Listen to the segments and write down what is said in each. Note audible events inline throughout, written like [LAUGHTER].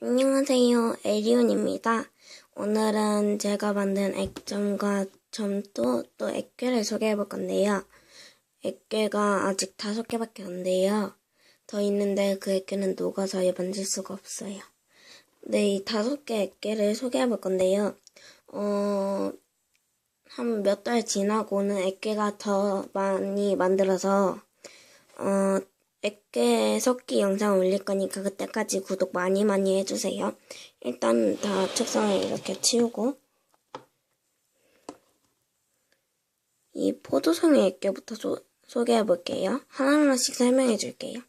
안녕하세요. 에리온입니다. 오늘은 제가 만든 액점과 점도 또 액괴를 소개해 볼 건데요. 액괴가 아직 다섯 개밖에 안 돼요. 더 있는데 그 액괴는 녹아서 만질 수가 없어요. 네, 이 다섯 개 액괴를 소개해 볼 건데요. 어, 한 몇 달 지나고는 액괴가 더 많이 만들어서, 어, 액괴 섞기 영상 올릴 거니까 그때까지 구독 많이 많이 해주세요. 일단 다 책상을 이렇게 치우고 이 포도송이 액괴부터 소, 소개해 볼게요. 하나하나씩 설명해 줄게요.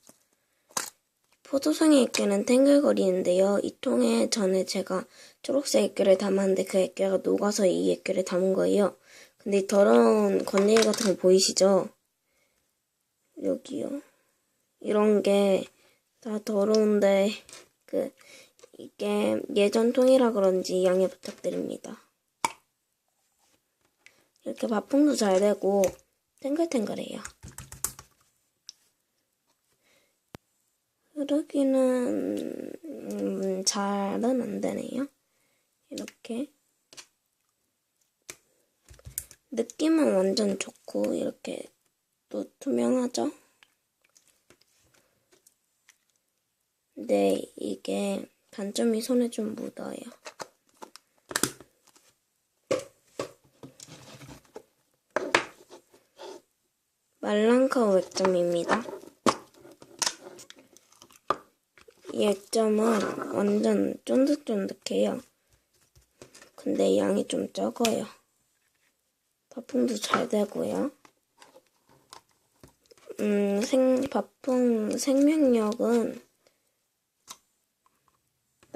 포도송이 액괴는 탱글거리는데요. 이 통에 전에 제가 초록색 액괴를 담았는데 그 액괴가 녹아서 이 액괴를 담은 거예요. 근데 이 더러운 건데기 같은 거 보이시죠? 여기요. 이런 게 다 더러운데 그 이게 예전 통이라 그런지 양해 부탁드립니다. 이렇게 바풍도 잘 되고 탱글탱글해요. 흐르기는 음, 잘은 안 되네요. 이렇게 느낌은 완전 좋고 이렇게 또 투명하죠? 근데 이게 단점이 손에 좀 묻어요. 말랑카우 액점입니다. 이 액점은 완전 쫀득쫀득해요. 근데 양이 좀 적어요. 바풍도 잘 되고요. 음, 생, 바풍 생명력은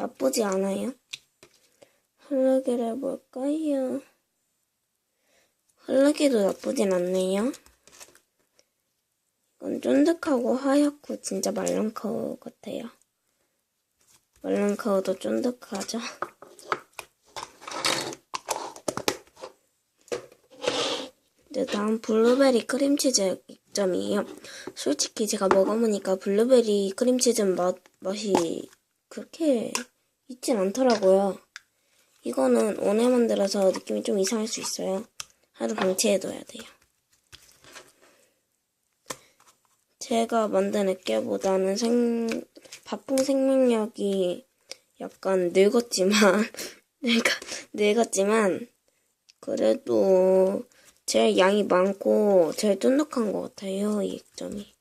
나쁘지 않아요. 흐르기를 해볼까요? 흐르기도 나쁘진 않네요. 이건 쫀득하고 하얗고 진짜 말랑카우 같아요. 말랑카우도 쫀득하죠? 이제 다음 블루베리 크림치즈 액점이에요. 솔직히 제가 먹어보니까 블루베리 크림치즈 맛, 맛이 그렇게 있진 않더라고요. 이거는 오늘 만들어서 느낌이 좀 이상할 수 있어요. 하루 방치해둬야 돼요. 제가 만든 액계보다는 생, 바풍 생명력이 약간 늙었지만, [LAUGHS] 늙, 늙었지만, 그래도 제일 양이 많고 제일 쫀득한 것 같아요, 이 액점이.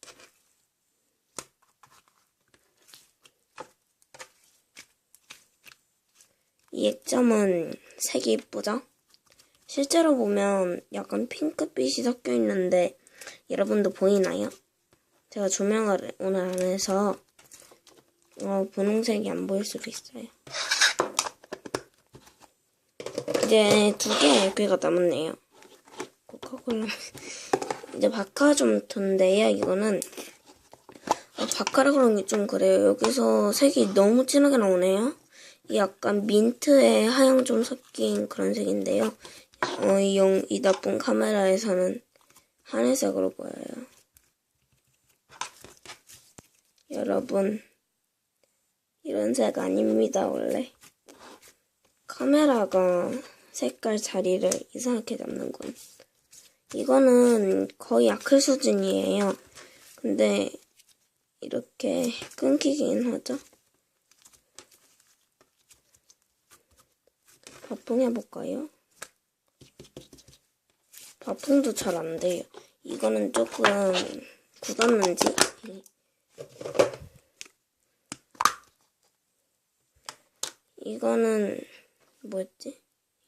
이 액점은 색이 이쁘죠? 실제로 보면 약간 핑크빛이 섞여 있는데 여러분도 보이나요? 제가 조명을 오늘 안 해서 어, 분홍색이 안 보일 수도 있어요. 이제 두 개의 액괴가 남았네요. 코카콜라. [LAUGHS] 이제 바카좀톤데요. 이거는 어, 바카라 그런 게 좀 그래요. 여기서 색이 너무 진하게 나오네요. 이 약간 민트에 하양 좀 섞인 그런 색인데요. 어, 이, 영, 이 나쁜 카메라에서는 하늘색으로 보여요. 여러분, 이런 색 아닙니다, 원래. 카메라가 색깔 자리를 이상하게 잡는군. 이거는 거의 아클 수준이에요. 근데 이렇게 끊기긴 하죠. 바풍 해볼까요? 바풍도 잘 안 돼요. 이거는 조금 굳었는지. 이거는 뭐였지?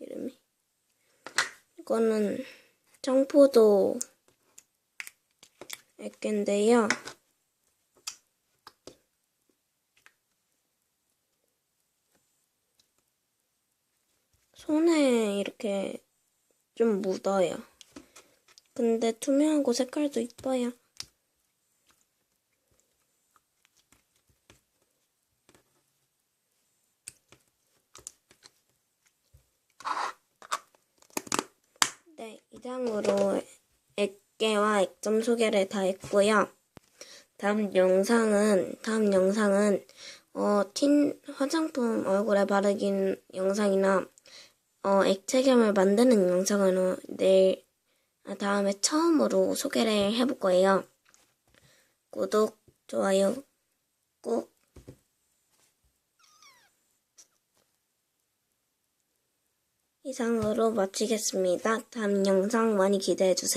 이름이? 이거는 청포도 액괴인데요. 손에 이렇게 좀 묻어요. 근데 투명하고 색깔도 이뻐요. 네, 이상으로 액계와 액점 소개를 다 했고요. 다음 영상은, 다음 영상은, 어, 틴, 화장품 얼굴에 바르긴 영상이나, 어, 액체겸을 만드는 영상으로 내일, 아, 다음에 처음으로 소개를 해볼 거예요. 구독, 좋아요, 꾹. 이상으로 마치겠습니다. 다음 영상 많이 기대해주세요.